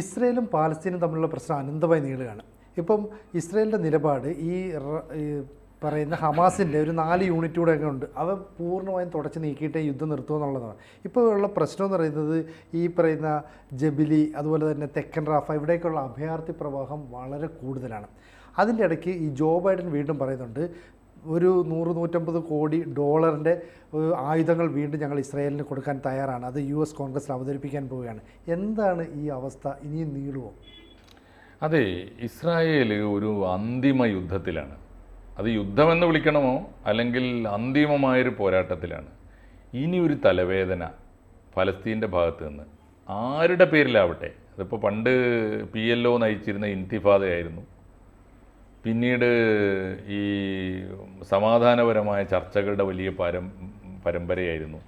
ഇസ്രയേലും പാലസ്തീനും തമ്മിലുള്ള പ്രശ്നം അനന്തമായി നീളുകയാണ്. ഇപ്പം ഇസ്രയേലിന്റെ നിലപാട് ഈ പറയുന്ന ഹമാസിന്റെ ഒരു നാല് യൂണിറ്റ് കൂടെ ഒക്കെ ഉണ്ട്. അവ പൂർണമായും തുടച്ച് നീക്കിയിട്ടേ യുദ്ധം നിർത്തുക എന്നുള്ളതാണ്. ഇപ്പോൾ ഉള്ള പ്രശ്നം എന്ന് പറയുന്നത് ഈ പറയുന്ന ജബിലി അതുപോലെ തന്നെ തെക്കൻ റാഫ ഇവിടേക്കുള്ള അഭയാർത്ഥി പ്രവാഹം വളരെ കൂടുതലാണ്. അതിന്റെ ഇടയ്ക്ക് ഈ ജോ ബൈഡൻ വീണ്ടും പറയുന്നുണ്ട് ഒരു നൂറ് നൂറ്റമ്പത് കോടി ഡോളറിന്റെ ആയുധങ്ങൾ വീണ്ടും ഞങ്ങൾ ഇസ്രായേലിന് കൊടുക്കാൻ തയ്യാറാണ്. അത് യു എസ് കോൺഗ്രസ് അവതരിപ്പിക്കാൻ പോവുകയാണ്. എന്താണ് ഈ അവസ്ഥ? ഇനിയും നീളുമോ അതെ ഇസ്രായേൽ ഒരു അന്തിമ യുദ്ധത്തിലാണ്. അത് യുദ്ധമെന്ന് വിളിക്കണമോ? അല്ലെങ്കിൽ അന്തിമമായൊരു പോരാട്ടത്തിലാണ്. ഇനി ഒരു തലവേദന ഫലസ്തീന്റെ ഭാഗത്ത് നിന്ന്. ആരുടെ പേരിലാവട്ടെ? അതിപ്പോൾ പണ്ട് പി എൽ ഒ നയിച്ചിരുന്ന ഇൻതിഫാദയായിരുന്നു പിന്നീട് ഈ സമാധാനപരമായ ചർച്ചകളുടെ വലിയ പരം പരമ്പരയായിരുന്നു.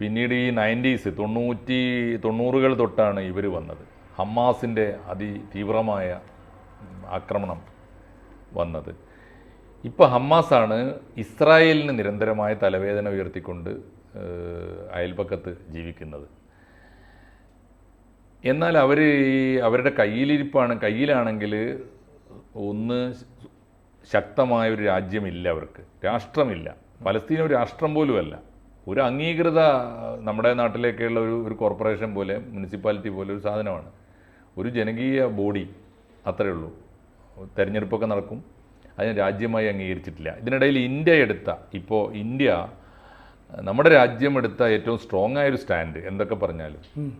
പിന്നീട് ഈ നയന്റീസ് തൊണ്ണൂറ്റി തൊണ്ണൂറുകൾ തൊട്ടാണ് ഇവർ വന്നത്. ഹമ്മാസിന്റെ അതിതീവ്രമായ ആക്രമണം വന്നത്. ഇപ്പോൾ ഹമ്മാസാണ് ഇസ്രായേലിന് നിരന്തരമായ തലവേദന ഉയർത്തിക്കൊണ്ട് അയൽപക്കത്ത് ജീവിക്കുന്നത്. എന്നാൽ അവർ ഈ അവരുടെ കയ്യിലിരിപ്പാണ് കയ്യിലാണെങ്കിൽ ഒന്ന് ശക്തമായ ഒരു രാജ്യമില്ല അവർക്ക്. രാഷ്ട്രമില്ല. പലസ്തീൻ ഒരു രാഷ്ട്രം പോലുമല്ല. ഒരു അംഗീകൃത നമ്മുടെ നാട്ടിലേക്കുള്ള ഒരു ഒരു കോർപ്പറേഷൻ പോലെ മുനിസിപ്പാലിറ്റി പോലെ ഒരു സാധനമാണ്. ഒരു ജനകീയ ബോഡി അത്രയേ ഉള്ളൂ. തെരഞ്ഞെടുപ്പൊക്കെ നടക്കും. അതിന് രാജ്യമായി അംഗീകരിച്ചിട്ടില്ല. ഇതിനിടയിൽ ഇന്ത്യ എടുത്ത ഇപ്പോൾ ഇന്ത്യ നമ്മുടെ രാജ്യം എടുത്ത ഏറ്റവും സ്ട്രോങ് ആയൊരു സ്റ്റാൻഡ് എന്തൊക്കെ പറഞ്ഞാലും.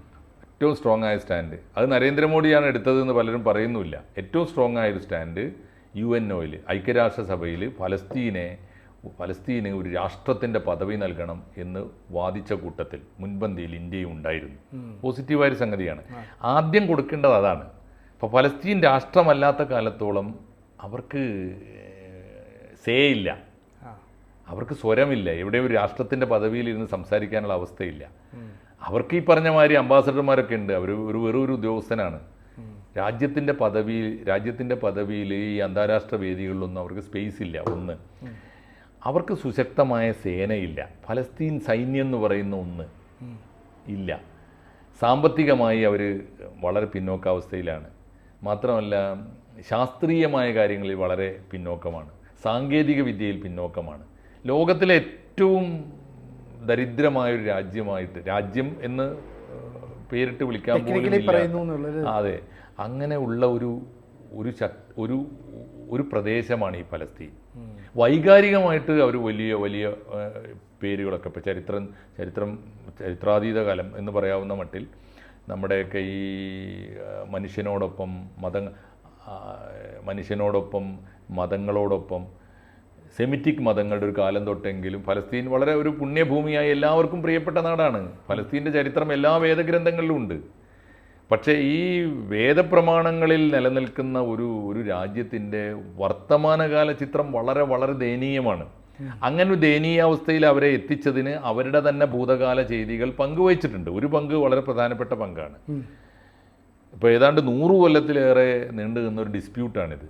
ഏറ്റവും സ്ട്രോങ് ആയ സ്റ്റാൻഡ് അത് നരേന്ദ്രമോദിയാണ് എടുത്തതെന്ന് പലരും പറയുന്നുമില്ല. ഏറ്റവും സ്ട്രോങ് ആയൊരു സ്റ്റാൻഡ് യു എൻ ഒയിൽ ഐക്യരാഷ്ട്രസഭയിൽ ഫലസ്തീനെ ഫലസ്തീന് ഒരു രാഷ്ട്രത്തിന്റെ പദവി നൽകണം എന്ന് വാദിച്ച കൂട്ടത്തിൽ മുൻപന്തിയിൽ ഇന്ത്യയും ഉണ്ടായിരുന്നു. പോസിറ്റീവായൊരു സംഗതിയാണ്. ആദ്യം കൊടുക്കേണ്ടത് അതാണ്. അപ്പോൾ ഫലസ്തീൻ രാഷ്ട്രമല്ലാത്ത കാലത്തോളം അവർക്ക് സേ ഇല്ല അവർക്ക് സ്വരമില്ല. ഇവിടെ ഒരു രാഷ്ട്രത്തിന്റെ പദവിയിൽ ഇരുന്ന് സംസാരിക്കാനുള്ള അവസ്ഥയില്ല. അവർക്ക് ഈ പറഞ്ഞ മാതിരി അംബാസഡർമാരൊക്കെ ഉണ്ട്. അവർ ഒരു വെറൊരു ഉദ്യോഗസ്ഥനാണ്. രാജ്യത്തിന്റെ പദവിയിൽ രാജ്യത്തിന്റെ പദവിയിൽ ഈ അന്താരാഷ്ട്ര വേദികളിലൊന്നും അവർക്ക് സ്പേസ് ഇല്ല. ഒന്ന്. അവർക്ക് സുശക്തമായ സേനയില്ല. ഫലസ്തീൻ സൈന്യം എന്ന് പറയുന്ന ഒന്ന് ഇല്ല. സാമ്പത്തികമായി അവർ വളരെ പിന്നോക്കാവസ്ഥയിലാണ്. മാത്രമല്ല ശാസ്ത്രീയമായ കാര്യങ്ങളിൽ വളരെ പിന്നോക്കമാണ്. സാങ്കേതിക വിദ്യയിൽ പിന്നോക്കമാണ്. ലോകത്തിലെ ഏറ്റവും ദരിദ്രമായ ഒരു രാജ്യമായിട്ട് രാജ്യം എന്ന് പേരിട്ട് വിളിക്കാൻ ആ, അതെ. അങ്ങനെ ഉള്ള ഒരു ഒരു ഒരു ഒരു പ്രദേശമാണ് ഈ ഫലസ്തീൻ വൈകാരികമായിട്ട് അവർ വലിയ വലിയ പേരുകളൊക്കെ ഇപ്പോൾ ചരിത്രം ചരിത്രം ചരിത്രാതീത കാലം എന്ന് പറയാവുന്ന മട്ടിൽ നമ്മുടെയൊക്കെ ഈ മനുഷ്യനോടൊപ്പം മത മനുഷ്യനോടൊപ്പം മതങ്ങളോടൊപ്പം സെമിറ്റിക് മതങ്ങളുടെ ഒരു കാലം തൊട്ടെങ്കിലും ഫലസ്തീൻ വളരെ ഒരു പുണ്യഭൂമിയായി എല്ലാവർക്കും പ്രിയപ്പെട്ട നാടാണ്. ഫലസ്തീന്റെ ചരിത്രം എല്ലാ വേദഗ്രന്ഥങ്ങളിലും ഉണ്ട്. പക്ഷേ ഈ വേദപ്രമാണങ്ങളിൽ നിലനിൽക്കുന്ന ഒരു ഒരു രാജ്യത്തിന്റെ വർത്തമാനകാല ചിത്രം വളരെ വളരെ ദയനീയമാണ്. അങ്ങനെ ഒരു ദയനീയാവസ്ഥയിൽ അവരെ എത്തിച്ചതിന് അവരുടെ തന്നെ ഭൂതകാല ചെയ്തികൾ പങ്കുവച്ചിട്ടുണ്ട്. ഒരു പങ്ക് വളരെ പ്രധാനപ്പെട്ട പങ്കാണ്. ഇപ്പോൾ ഏതാണ്ട് നൂറ് കൊല്ലത്തിലേറെ നീണ്ടു നിന്ന ഒരു ഡിസ്പ്യൂട്ടാണിത്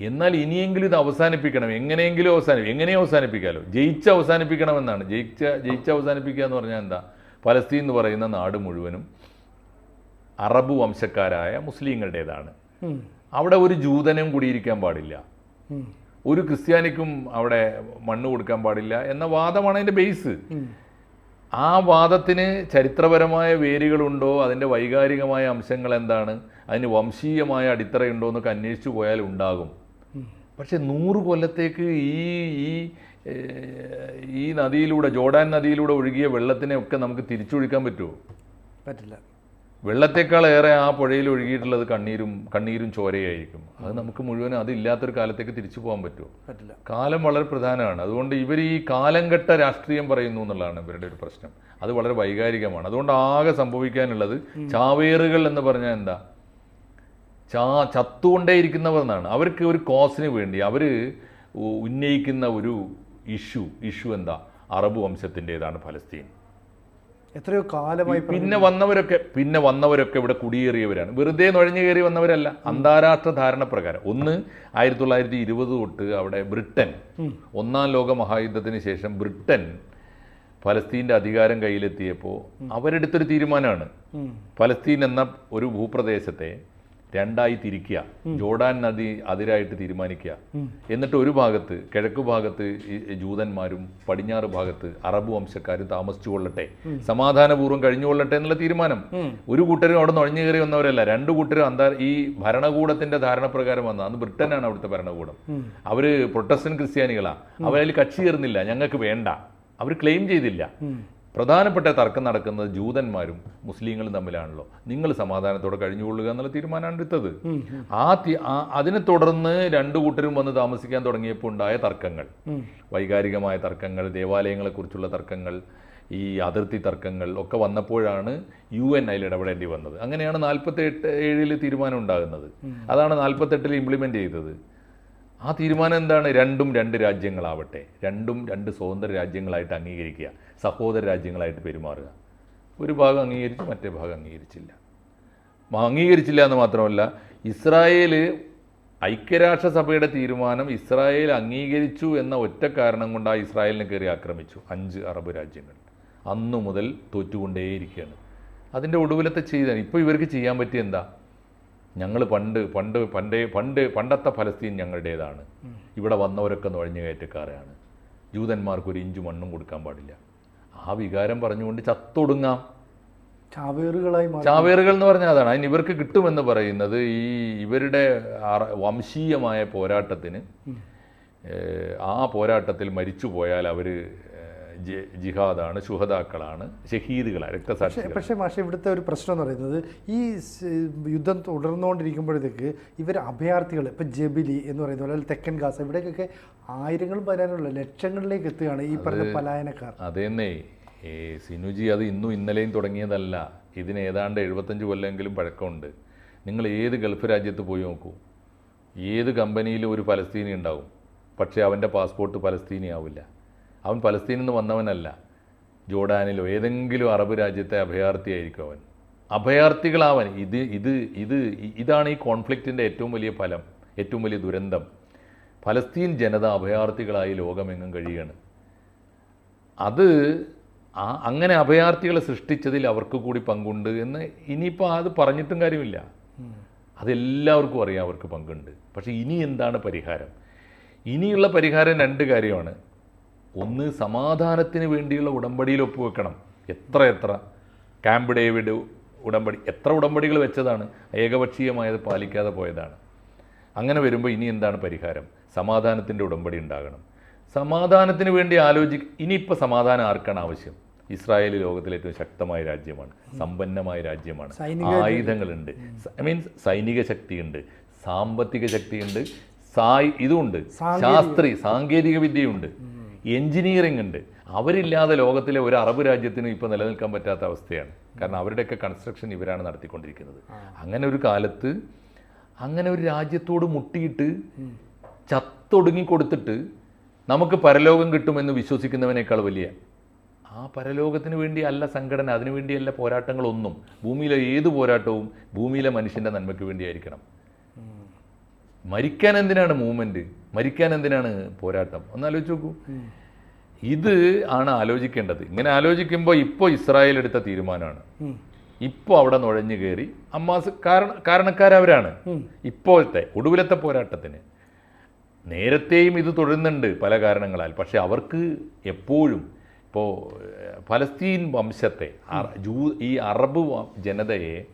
എന്നാൽ ഇനിയെങ്കിലും ഇത് അവസാനിപ്പിക്കണം. എങ്ങനെയെങ്കിലും അവസാനിപ്പിക്കും എങ്ങനെയും അവസാനിപ്പിക്കാമല്ലോ ജയിച്ച് അവസാനിപ്പിക്കണമെന്നാണ്. ജയിച്ച ജയിച്ച് അവസാനിപ്പിക്കുക എന്ന് പറഞ്ഞാൽ എന്താ? പലസ്തീൻ എന്ന് പറയുന്ന നാട് മുഴുവനും അറബ് വംശക്കാരായ മുസ്ലിങ്ങളുടേതാണ്. അവിടെ ഒരു ജൂതനും കൂടിയിരിക്കാൻ പാടില്ല. ഒരു ക്രിസ്ത്യാനിക്കും അവിടെ മണ്ണ് കൊടുക്കാൻ പാടില്ല എന്ന വാദമാണ് അതിന്റെ ബേസ് ആ വാദത്തിന് ചരിത്രപരമായ വേരുകളുണ്ടോ? അതിന്റെ വൈകാരികമായ അംശങ്ങൾ എന്താണ്? അതിന് വംശീയമായ അടിത്തറയുണ്ടോ എന്നൊക്കെ അന്വേഷിച്ചു പോയാൽ ഉണ്ടാകും. പക്ഷെ നൂറ് കൊല്ലത്തേക്ക് ഈ ഈ ഈ നദിയിലൂടെ ജോർഡാൻ നദിയിലൂടെ ഒഴുകിയ വെള്ളത്തിനെ ഒക്കെ നമുക്ക് തിരിച്ചൊഴിക്കാൻ പറ്റുമോ? പറ്റില്ല. വെള്ളത്തേക്കാൾ ഏറെ ആ പുഴയിൽ ഒഴുകിയിട്ടുള്ളത് കണ്ണീരും കണ്ണീരും ചോരയായിരിക്കും. അത് നമുക്ക് മുഴുവനും അതില്ലാത്തൊരു കാലത്തേക്ക് തിരിച്ചു പോകാൻ പറ്റുമോ? പറ്റില്ല. കാലം വളരെ പ്രധാനമാണ്. അതുകൊണ്ട് ഇവർ ഈ കാലംഘട്ട രാഷ്ട്രീയം പറയുന്നു എന്നുള്ളതാണ് ഇവരുടെ ഒരു പ്രശ്നം. അത് വളരെ വൈകാരികമാണ്. അതുകൊണ്ട് ആകെ സംഭവിക്കാനുള്ളത് ചാവേറുകൾ എന്ന് പറഞ്ഞാൽ എന്താ? ചാ ചത്തുകൊണ്ടേയിരിക്കുന്നവർ എന്നാണ് അവർക്ക് ഒരു കോസിന് വേണ്ടി അവർ ഉന്നയിക്കുന്ന ഒരു ഇഷ്യൂ ഇഷ്യൂ എന്താ? അറബ് വംശത്തിന്റെതാണ് ഫലസ്തീൻ. എത്രയോ കാലമായി പിന്നെ വന്നവരൊക്കെ പിന്നെ വന്നവരൊക്കെ ഇവിടെ കുടിയേറിയവരാണ്. വെറുതെ നുഴഞ്ഞു കയറി വന്നവരല്ല. അന്താരാഷ്ട്ര ധാരണ പ്രകാരം. ഒന്ന് ആയിരത്തി തൊള്ളായിരത്തി ഇരുപത് തൊട്ട് അവിടെ ബ്രിട്ടൻ ഒന്നാം ലോക മഹായുദ്ധത്തിന് ശേഷം ബ്രിട്ടൻ ഫലസ്തീന്റെ അധികാരം കയ്യിലെത്തിയപ്പോൾ അവരെടുത്തൊരു തീരുമാനമാണ്. ഫലസ്തീൻ എന്ന ഒരു ഭൂപ്രദേശത്തെ രണ്ടായി തിരിക്കുക. ജോർഡാൻ നദി അതിരായിട്ട് തീരുമാനിക്കുക. എന്നിട്ട് ഒരു ഭാഗത്ത് കിഴക്ക് ഭാഗത്ത് ജൂതന്മാരും പടിഞ്ഞാറ് ഭാഗത്ത് അറബ് വംശക്കാരും താമസിച്ചു കൊള്ളട്ടെ. സമാധാനപൂർവം കഴിഞ്ഞു കൊള്ളട്ടെ എന്നുള്ള തീരുമാനം. ഒരു കൂട്ടരും അവിടെ നുഴഞ്ഞു കയറി വന്നവരല്ല. രണ്ടു കൂട്ടരും അന്താ ഈ ഭരണകൂടത്തിന്റെ ധാരണപ്രകാരം വന്ന അന്ന് ബ്രിട്ടനാണ് അവിടുത്തെ ഭരണകൂടം. അവർ പ്രൊട്ടസ്റ്റന്റ് ക്രിസ്ത്യാനികളാ. അവരതിൽ കക്ഷി ചേർന്നില്ല. ഞങ്ങൾക്ക് വേണ്ട. അവർ ക്ലെയിം ചെയ്തില്ല. പ്രധാനപ്പെട്ട തർക്കം നടക്കുന്നത് ജൂതന്മാരും മുസ്ലിങ്ങളും തമ്മിലാണല്ലോ. നിങ്ങൾ സമാധാനത്തോടെ കഴിഞ്ഞുകൊള്ളുക എന്നുള്ള തീരുമാനമാണ് എടുത്തത്. ആ അതിനെ തുടർന്ന് രണ്ടു കൂട്ടരും വന്ന് താമസിക്കാൻ തുടങ്ങിയപ്പോൾ ഉണ്ടായ തർക്കങ്ങൾ. വൈകാരികമായ തർക്കങ്ങൾ ദേവാലയങ്ങളെക്കുറിച്ചുള്ള തർക്കങ്ങൾ ഈ അതിർത്തി തർക്കങ്ങൾ ഒക്കെ വന്നപ്പോഴാണ് യു എൻ അതിൽ ഇടപെടേണ്ടി വന്നത്. അങ്ങനെയാണ് നാൽപ്പത്തി എട്ട് ഏഴിൽ തീരുമാനം ഉണ്ടാകുന്നത്. അതാണ് നാൽപ്പത്തെട്ടിൽ ഇംപ്ലിമെന്റ് ചെയ്തത്. ആ തീരുമാനം എന്താണ്? രണ്ടും രണ്ട് രാജ്യങ്ങളാവട്ടെ. രണ്ടും രണ്ട് സ്വതന്ത്ര രാജ്യങ്ങളായിട്ട് അംഗീകരിക്കുക. സഹോദര രാജ്യങ്ങളായിട്ട് പെരുമാറുക. ഒരു ഭാഗം അംഗീകരിച്ചു മറ്റേ ഭാഗം അംഗീകരിച്ചില്ല. അംഗീകരിച്ചില്ല എന്ന് മാത്രമല്ല ഇസ്രായേൽ ഐക്യരാഷ്ട്രസഭയുടെ തീരുമാനം ഇസ്രായേൽ അംഗീകരിച്ചു എന്ന ഒറ്റ കാരണം കൊണ്ട് ആ ഇസ്രായേലിനെ കയറി ആക്രമിച്ചു. അഞ്ച് അറബ് രാജ്യങ്ങൾ. അന്നു മുതൽ തോറ്റുകൊണ്ടേയിരിക്കുകയാണ്. അതിന്റെ ഒടുവിലത്തെ ചെയ്താണ് ഇപ്പോൾ ഇവർക്ക് ചെയ്യാൻ പറ്റിയ എന്താ? ഞങ്ങൾ പണ്ട് പണ്ട് പണ്ടേ പണ്ട് പണ്ടത്തെ ഫലസ്തീൻ ഞങ്ങളുടേതാണ്. ഇവിടെ വന്നവരൊക്കെ നുഴഞ്ഞു കയറ്റക്കാരാണ്. ജൂതന്മാർക്ക് ഒരു ഇഞ്ചു മണ്ണും കൊടുക്കാൻ പാടില്ല. ആ വികാരം പറഞ്ഞുകൊണ്ട് ചത്തൊടുങ്ങാം. ചാവേറുകളായി ചാവേറുകൾ എന്ന് പറഞ്ഞാൽ അതാണ്. അതിന് ഇവർക്ക് കിട്ടുമെന്ന് പറയുന്നത് ഈ ഇവരുടെ വംശീയമായ പോരാട്ടത്തിന് ആ പോരാട്ടത്തിൽ മരിച്ചു പോയാൽ അവർ ജിഹാദാണ് ശുഹതാക്കളാണ് ഷഹീദുകളാണ് രക്തസാക്ഷി പക്ഷേ മാഷെ ഇവിടുത്തെ ഒരു പ്രശ്നം എന്ന് പറയുന്നത് ഈ യുദ്ധം തുടർന്നുകൊണ്ടിരിക്കുമ്പോഴത്തേക്ക് ഇവർ അഭയാർത്ഥികൾ ഇപ്പം ജബിലി എന്ന് പറയുന്ന പോലെ തെക്കൻ ഗാസ ഇവിടേക്കൊക്കെ ആയിരങ്ങളും പതിനായിരമുള്ള ലക്ഷങ്ങളിലേക്ക് എത്തുകയാണ് ഈ പറഞ്ഞ പലായനക്കാർ. അതേന്നേ. ഈ സിനുജി അത് ഇന്നും ഇന്നലെയും തുടങ്ങിയതല്ല. ഇതിന് ഏതാണ്ട് എഴുപത്തഞ്ച് കൊല്ലമെങ്കിലും പഴക്കമുണ്ട്. നിങ്ങൾ ഏത് ഗൾഫ് രാജ്യത്ത് പോയി നോക്കൂ. ഏത് കമ്പനിയിലും ഒരു ഫലസ്തീനി ഉണ്ടാവും. പക്ഷേ അവന്റെ പാസ്പോർട്ട് ഫലസ്തീനി ആവില്ല അവൻ പലസ്തീനിൽ നിന്ന് വന്നവനല്ല. ജോർഡാനിലോ ഏതെങ്കിലും അറബ് രാജ്യത്തെ അഭയാർത്ഥിയായിരിക്കും അവൻ. അഭയാർത്ഥികളാവൻ. ഇത് ഇത് ഇത് ഇതാണ് ഈ കോൺഫ്ലിക്റ്റിന്റെ ഏറ്റവും വലിയ ഫലം ഏറ്റവും വലിയ ദുരന്തം. പലസ്തീൻ ജനത അഭയാർത്ഥികളായി ലോകമെങ്ങും കഴിയുകയാണ്. അത് ആ അങ്ങനെ അഭയാർത്ഥികളെ സൃഷ്ടിച്ചതിൽ അവർക്ക് കൂടി പങ്കുണ്ട് എന്ന് ഇനിയിപ്പോൾ അത് പറഞ്ഞിട്ടും കാര്യമില്ല. അതെല്ലാവർക്കും അറിയാം അവർക്ക് പങ്കുണ്ട്. പക്ഷേ ഇനി എന്താണ് പരിഹാരം? ഇനിയുള്ള പരിഹാരം രണ്ട് കാര്യമാണ്. ഒന്ന് സമാധാനത്തിന് വേണ്ടിയുള്ള ഉടമ്പടിയിൽ ഒപ്പുവെക്കണം. എത്ര എത്ര. ക്യാമ്പ് ഡേവിഡ് ഉടമ്പടി എത്ര ഉടമ്പടികൾ വെച്ചതാണ് ഏകപക്ഷീയമായത് പാലിക്കാതെ പോയതാണ്. അങ്ങനെ വരുമ്പോൾ ഇനി എന്താണ് പരിഹാരം? സമാധാനത്തിന്റെ ഉടമ്പടി ഉണ്ടാകണം. സമാധാനത്തിന് വേണ്ടി ആലോചി ഇനിയിപ്പോൾ സമാധാനം ആർക്കാണ് ആവശ്യം? ഇസ്രായേൽ ലോകത്തിലെ ഏറ്റവും ശക്തമായ രാജ്യമാണ് സമ്പന്നമായ രാജ്യമാണ്. ആയുധങ്ങളുണ്ട്. മീൻസ് സൈനിക ശക്തിയുണ്ട് സാമ്പത്തിക ശക്തിയുണ്ട് സായി ഇതുണ്ട്. ശാസ്ത്രി സാങ്കേതിക വിദ്യയുണ്ട് എഞ്ചിനീയറിംഗ് ഉണ്ട്. അവരില്ലാതെ ലോകത്തിലെ ഒരു അറബ് രാജ്യത്തിന് ഇപ്പോൾ നിലനിൽക്കാൻ പറ്റാത്ത അവസ്ഥയാണ്. കാരണം അവരുടെയൊക്കെ കൺസ്ട്രക്ഷൻ ഇവരാണ് നടത്തിക്കൊണ്ടിരിക്കുന്നത്. അങ്ങനെ ഒരു കാലത്ത് അങ്ങനെ ഒരു രാജ്യത്തോട് മുട്ടിയിട്ട് ചത്തൊടുങ്ങി കൊടുത്തിട്ട് നമുക്ക് പരലോകം കിട്ടുമെന്ന് വിശ്വസിക്കുന്നവനേക്കാൾ വലിയ. ആ പരലോകത്തിന് വേണ്ടി അല്ല സംഘടന അതിനുവേണ്ടിയല്ല പോരാട്ടങ്ങളൊന്നും. ഭൂമിയിലെ ഏത് പോരാട്ടവും ഭൂമിയിലെ മനുഷ്യന്റെ നന്മയ്ക്ക് വേണ്ടിയായിരിക്കണം. മരിക്കാൻ എന്തിനാണ് മൂവ്മെന്റ്? മരിക്കാൻ എന്തിനാണ് പോരാട്ടം? ഒന്ന് ആലോചിച്ച് നോക്കൂ. ഇത് ആണ് ആലോചിക്കേണ്ടത്. ഇങ്ങനെ ആലോചിക്കുമ്പോൾ ഇപ്പോൾ ഇസ്രായേൽ എടുത്ത തീരുമാനമാണ്. ഇപ്പോൾ അവിടെ നുഴഞ്ഞു കയറി അമ്മാസ് കാരണ കാരണക്കാരവരാണ്. ഇപ്പോഴത്തെ ഒടുവിലത്തെ പോരാട്ടത്തിന്. നേരത്തെയും ഇത് തുടരുന്നുണ്ട് പല കാരണങ്ങളാൽ. പക്ഷെ അവർക്ക് എപ്പോഴും ഇപ്പോൾ ഫലസ്തീൻ വംശത്തെ ജൂ ഈ അറബ് ജനതയെ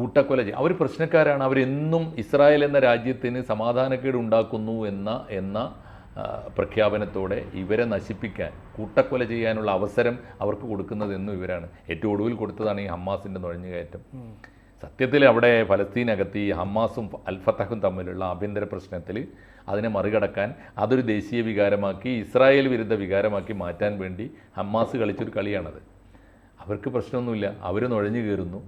കൂട്ടക്കൊല ചെയ്യും അവർ പ്രശ്നക്കാരാണ്. അവരെന്നും ഇസ്രായേൽ എന്ന രാജ്യത്തിന് സമാധാനക്കേട് ഉണ്ടാക്കുന്നു എന്ന എന്ന പ്രഖ്യാപനത്തോടെ ഇവരെ നശിപ്പിക്കാൻ കൂട്ടക്കൊല ചെയ്യാനുള്ള അവസരം അവർക്ക് കൊടുക്കുന്നത് എന്നും ഇവരാണ്. ഏറ്റവും ഒടുവിൽ കൊടുത്തതാണ് ഈ ഹമ്മാസിന്റെ നുഴഞ്ഞുകയറ്റം. സത്യത്തിൽ അവിടെ ഫലസ്തീനകത്ത് ഈ ഹമ്മാസും അൽഫത്തഹും തമ്മിലുള്ള ആഭ്യന്തര പ്രശ്നത്തിൽ അതിനെ മറികടക്കാൻ അതൊരു ദേശീയ വികാരമാക്കി ഇസ്രായേൽ വിരുദ്ധ വികാരമാക്കി മാറ്റാൻ വേണ്ടി ഹമ്മാസ് കളിച്ചൊരു കളിയാണത്. അവർക്ക് പ്രശ്നമൊന്നുമില്ല. അവർ നുഴഞ്ഞു കയറുന്നു.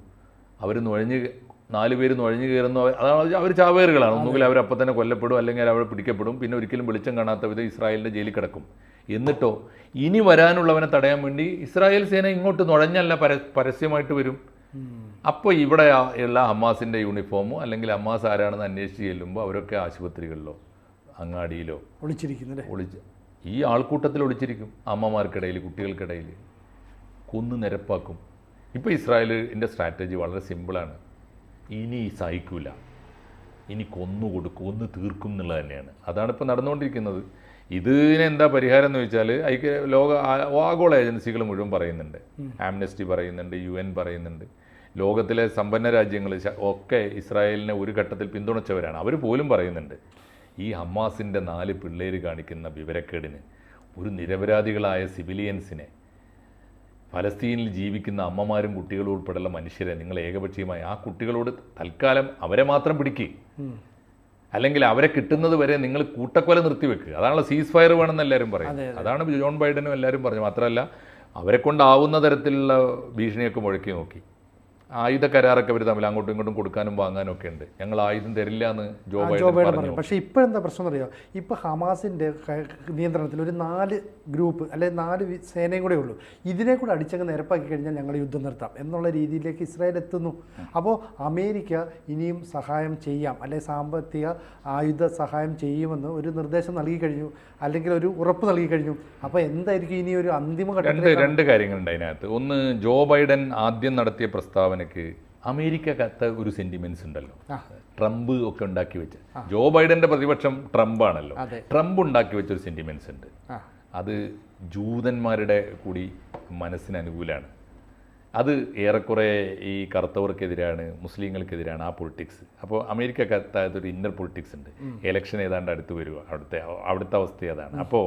അവർ നുഴഞ്ഞ് നാല് പേര് നുഴഞ്ഞു കയറുന്നു. അതാണ് അവർ ചാവേറുകളാണ്. ഒന്നുകിൽ അവർ അപ്പം തന്നെ കൊല്ലപ്പെടും അല്ലെങ്കിൽ അവർ പിടിക്കപ്പെടും. പിന്നെ ഒരിക്കലും വെളിച്ചം കാണാത്ത വിധം ഇസ്രായേലിന്റെ ജയിലിൽ കിടക്കും. എന്നിട്ടോ ഇനി വരാനുള്ളവനെ തടയാൻ വേണ്ടി ഇസ്രായേൽ സേന ഇങ്ങോട്ട് നുഴഞ്ഞല്ല പര പരസ്യമായിട്ട് വരും. അപ്പോൾ ഇവിടെ ഉള്ള ഹമാസിന്റെ യൂണിഫോമോ അല്ലെങ്കിൽ ഹമാസ് ആരാണെന്ന് അന്വേഷിച്ച് ചെല്ലുമ്പോൾ അവരൊക്കെ ആശുപത്രികളിലോ അങ്ങാടിയിലോ ഒളിച്ചിരിക്കുന്നത് ഒളിച്ച് ഈ ആൾക്കൂട്ടത്തിൽ ഒളിച്ചിരിക്കും. അമ്മമാർക്കിടയിൽ കുട്ടികൾക്കിടയിൽ. കുന്ന് നിരപ്പാക്കും. ഇപ്പോൾ ഇസ്രായേലിന്റെ സ്ട്രാറ്റജി വളരെ സിമ്പിളാണ് ഇനി സഹിക്കില്ല ഇനി കൊന്നു കൊടുക്കും ഒന്ന് തീർക്കും എന്നുള്ളത് തന്നെയാണ്. അതാണ് ഇപ്പോൾ നടന്നുകൊണ്ടിരിക്കുന്നത്. ഇതിനെന്താ പരിഹാരം എന്ന് വെച്ചാൽ ഐക്യ ലോക ആഗോള ഏജൻസികൾ മുഴുവൻ പറയുന്നുണ്ട്. ആംനസ്റ്റി പറയുന്നുണ്ട് യു എൻ പറയുന്നുണ്ട്. ലോകത്തിലെ സമ്പന്ന രാജ്യങ്ങൾ ഒക്കെ ഇസ്രായേലിനെ ഒരു ഘട്ടത്തിൽ പിന്തുണച്ചവരാണ്. അവർ പോലും പറയുന്നുണ്ട്. ഈ ഹമാസിന്റെ നാല് പിള്ളേർ കാണിക്കുന്ന വിവരക്കേടിന് ഒരു നിരപരാധികളായ സിവിലിയൻസിനെ ഫലസ്തീനിൽ ജീവിക്കുന്ന അമ്മമാരും കുട്ടികളും ഉൾപ്പെടെയുള്ള മനുഷ്യരെ നിങ്ങൾ ഏകപക്ഷീയമായി ആ കുട്ടികളോട് തൽക്കാലം അവരെ മാത്രം പിടിക്കുക അല്ലെങ്കിൽ അവരെ കിട്ടുന്നത് വരെ നിങ്ങൾ കൂട്ടക്കൊല നിർത്തിവെക്കുക അതാണല്ലോ സീസ് ഫയർ വേണമെന്ന് എല്ലാവരും പറയും. അതാണ് ജോൺ ബൈഡനും എല്ലാവരും പറഞ്ഞു മാത്രമല്ല അവരെ കൊണ്ടാവുന്ന തരത്തിലുള്ള ഭീഷണിയൊക്കെ മുഴക്കി നോക്കി. ആയുധ കരാറൊക്കെ അവർ തമ്മിൽ അങ്ങോട്ടും ഇങ്ങോട്ടും കൊടുക്കാനും വാങ്ങാനും ഒക്കെ ഉണ്ട്. ഞങ്ങൾ ആയുധം തരില്ല എന്ന് ജോ ബൈഡൻ പറഞ്ഞു. പക്ഷേ ഇപ്പോൾ എന്താ പ്രശ്നം എന്നറിയോ? ഇപ്പോൾ ഹമാസിന്റെ നിയന്ത്രണത്തിൽ ഒരു നാല് ഗ്രൂപ്പ് അല്ലെങ്കിൽ നാല് സേനയും കൂടെ ഉള്ളൂ. ഇതിനെ കൂടെ അടിച്ചങ്ങ് നിരപ്പാക്കി കഴിഞ്ഞാൽ ഞങ്ങൾ യുദ്ധം നിർത്താം എന്നുള്ള രീതിയിലേക്ക് ഇസ്രായേൽ എത്തുന്നു. അപ്പോൾ അമേരിക്ക ഇനിയും സഹായം ചെയ്യാം അല്ലെങ്കിൽ സാമ്പത്തിക ആയുധ സഹായം ചെയ്യുമെന്ന് ഒരു നിർദ്ദേശം നൽകി കഴിഞ്ഞു. അല്ലെങ്കിൽ ഒരു ഉറപ്പ് നൽകി കഴിഞ്ഞു. അപ്പോൾ എന്തായിരിക്കും ഇനി ഒരു അന്തിമ രണ്ട് രണ്ട് കാര്യങ്ങളുണ്ട് അതിനകത്ത്. ഒന്ന് ജോ ബൈഡൻ ആദ്യം നടത്തിയ പ്രസ്താവനയ്ക്ക് കത്ത ഒരു സെന്റിമെന്റ്സ് ഉണ്ടല്ലോ. ട്രംപ് ഒക്കെ ഉണ്ടാക്കി വെച്ച ജോ ബൈഡന്റെ പ്രതിപക്ഷം ട്രംപ് ആണല്ലോ ട്രംപ് ഉണ്ടാക്കി വെച്ച ഒരു സെന്റിമെന്റ്സ് ഉണ്ട്. അത് ജൂതന്മാരുടെ കൂടി മനസ്സിന് അനുകൂലമാണ് അത് ഏറെക്കുറെ ഈ കറുത്തവർക്കെതിരാണ് മുസ്ലിങ്ങൾക്കെതിരാണ് ആ പൊളിറ്റിക്സ് അപ്പോൾ അമേരിക്കക്കത്തായത് ഒരു ഇന്നർ പൊളിറ്റിക്സ് ഉണ്ട്. എലക്ഷൻ ഏതാണ്ട് അടുത്ത് വരിക. അവിടുത്തെ അവിടുത്തെ അവസ്ഥ അതാണ് അപ്പോൾ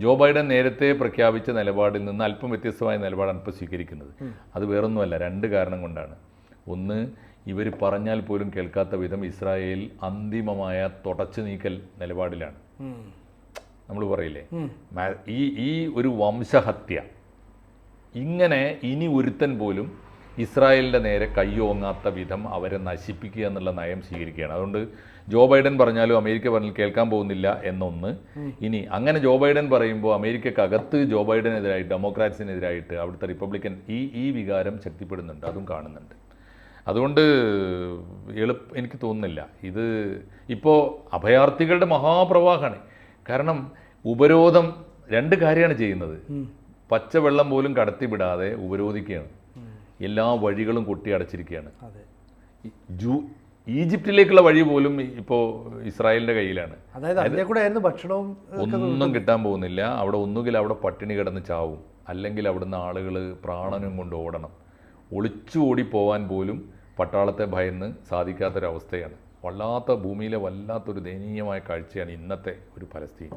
ജോ ബൈഡൻ നേരത്തെ പ്രഖ്യാപിച്ച നിലപാടിൽ നിന്ന് അല്പം വ്യത്യസ്തമായ നിലപാടാണ് ഇപ്പോൾ സ്വീകരിക്കുന്നത്. അത് വേറൊന്നുമല്ല രണ്ട് കാരണം കൊണ്ടാണ്. ഒന്ന് ഇവർ പറഞ്ഞാൽ പോലും കേൾക്കാത്ത വിധം ഇസ്രായേൽ അന്തിമമായ തുടച്ചു നീക്കൽ നിലപാടിലാണ്. നമ്മൾ പറയില്ലേ? ഈ ഈ ഒരു വംശഹത്യ ഇങ്ങനെ ഇനി ഒരുത്തൻ പോലും ഇസ്രായേലിന്റെ നേരെ കയ്യോങ്ങാത്ത വിധം അവരെ നശിപ്പിക്കുക എന്നുള്ള നയം സ്വീകരിക്കുകയാണ്. അതുകൊണ്ട് ജോ ബൈഡൻ പറഞ്ഞാലും അമേരിക്ക പറഞ്ഞാൽ കേൾക്കാൻ പോകുന്നില്ല എന്നൊന്ന്. ഇനി അങ്ങനെ ജോ ബൈഡൻ പറയുമ്പോൾ അമേരിക്കക്കകത്ത് ജോ ബൈഡനെതിരായിട്ട് ഡെമോക്രാറ്റ്സിനെതിരായിട്ട് അവിടുത്തെ റിപ്പബ്ലിക്കൻ ഈ ഈ വികാരം ശക്തിപ്പെടുന്നുണ്ട്. അതും കാണുന്നുണ്ട്. അതുകൊണ്ട് എളുപ്പ എനിക്ക് തോന്നുന്നില്ല. ഇത് ഇപ്പോൾ അഭയാർത്ഥികളുടെ മഹാപ്രവാഹമാണ്. കാരണം ഉപരോധം രണ്ട് കാര്യമാണ് ചെയ്യുന്നത്. പച്ചവെള്ളം പോലും കടത്തിവിടാതെ ഉപരോധിക്കുകയാണ്. എല്ലാ വഴികളും കൊട്ടി അടച്ചിരിക്കുകയാണ്. ജൂ ഈജിപ്തിലേക്കുള്ള വഴി പോലും ഇപ്പോൾ ഇസ്രായേലിന്റെ കയ്യിലാണ്. അതായത് ഭക്ഷണവും ഒന്നും കിട്ടാൻ പോകുന്നില്ല. അവിടെ ഒന്നുകിൽ അവിടെ പട്ടിണി കിടന്ന് ചാവും. അല്ലെങ്കിൽ അവിടുന്ന് ആളുകൾ പ്രാണനും കൊണ്ട് ഓടണം. ഒളിച്ചു ഓടി പോവാൻ പോലും പട്ടാളത്തെ ഭയന്ന് സാധിക്കാത്തൊരവസ്ഥയാണ്. വല്ലാത്ത ഭൂമിയിലെ വല്ലാത്തൊരു ദയനീയമായ കാഴ്ചയാണ് ഇന്നത്തെ ഒരു ഫലസ്തീൻ.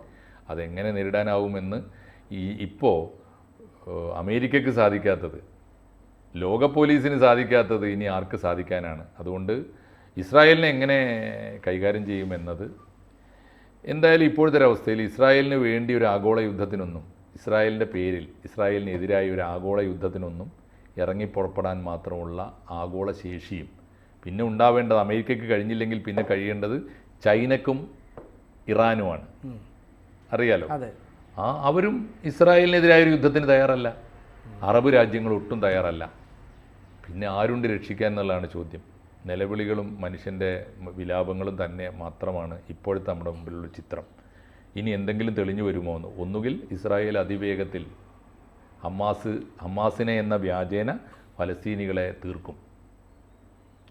അതെങ്ങനെ നേരിടാനാവുമെന്ന് ഈ ഇപ്പോൾ അമേരിക്കക്ക് സാധിക്കാത്തത്. ലോക പോലീസിന് സാധിക്കാത്തത് ഇനി ആർക്ക് സാധിക്കാനാണ്. അതുകൊണ്ട് ഇസ്രായേലിനെ എങ്ങനെ കൈകാര്യം ചെയ്യുമെന്നത് എന്തായാലും ഇപ്പോഴത്തെ ഒരു അവസ്ഥയിൽ ഇസ്രായേലിന് വേണ്ടി ഒരു ആഗോള യുദ്ധത്തിനൊന്നും ഇസ്രായേലിന്റെ പേരിൽ ഇസ്രായേലിനെതിരായി ഒരു ആഗോള യുദ്ധത്തിനൊന്നും ഇറങ്ങി പുറപ്പെടാൻ മാത്രമുള്ള ആഗോള ശേഷിയും പിന്നെ ഉണ്ടാവേണ്ടത് അമേരിക്കയ്ക്ക് കഴിഞ്ഞില്ലെങ്കിൽ പിന്നെ കഴിയേണ്ടത് ചൈനക്കും ഇറാനുമാണ്. അറിയാലോ? ആ അവരും ഇസ്രായേലിനെതിരായ ഒരു യുദ്ധത്തിന് തയ്യാറല്ല. അറബ് രാജ്യങ്ങൾ ഒട്ടും തയ്യാറല്ല. പിന്നെ ആരുണ്ട് രക്ഷിക്കാൻ എന്നുള്ളതാണ് ചോദ്യം. നിലവിളികളും മനുഷ്യന്റെ വിലാപങ്ങളും തന്നെ മാത്രമാണ് ഇപ്പോഴത്തെ നമ്മുടെ മുമ്പിലുള്ള ചിത്രം. ഇനി എന്തെങ്കിലും തെളിഞ്ഞു വരുമോ എന്ന്. ഒന്നുകിൽ ഇസ്രായേൽ അതിവേഗത്തിൽ ഹമാസ് ഹമാസിനെ എന്ന വ്യാജേന ഫലസ്തീനികളെ തീർക്കും.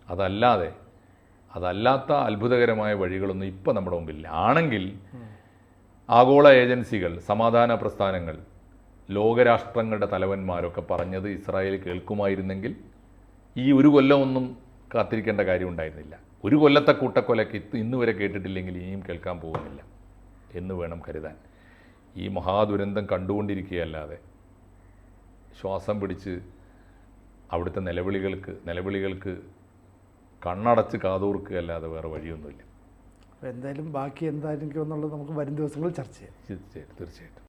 അതല്ലാതെ അതല്ലാത്ത അത്ഭുതകരമായ വഴികളൊന്നും ഇപ്പം നമ്മുടെ മുമ്പിൽ ആണെങ്കിൽ ആഗോള ഏജൻസികൾ സമാധാന പ്രസ്ഥാനങ്ങൾ ലോകരാഷ്ട്രങ്ങളുടെ തലവന്മാരൊക്കെ പറഞ്ഞത് ഇസ്രായേൽ കേൾക്കുമായിരുന്നെങ്കിൽ ഈ ഒരു കൊല്ലമൊന്നും കാത്തിരിക്കേണ്ട കാര്യം ഉണ്ടായിരുന്നില്ല. ഒരു കൊല്ലത്തെ കൂട്ടക്കൊലയ്ക്ക് ഇന്ന് വരെ കേട്ടിട്ടില്ലെങ്കിൽ ഇനിയും കേൾക്കാൻ പോകുന്നില്ല എന്ന് വേണം കരുതാൻ. ഈ മഹാദുരന്തം കണ്ടുകൊണ്ടിരിക്കുകയല്ലാതെ ശ്വാസം പിടിച്ച് അവിടുത്തെ നിലവിളികൾക്ക് നിലവിളികൾക്ക് കണ്ണടച്ച് കാതോർക്കുകയല്ലാതെ വേറെ വഴിയൊന്നുമില്ല. അപ്പോൾ എന്തായാലും ബാക്കി എന്തായിരിക്കും എന്നുള്ളത് നമുക്ക് വരും ദിവസങ്ങളിൽ ചർച്ച ചെയ്യാം. തീർച്ചയായിട്ടും തീർച്ചയായിട്ടും.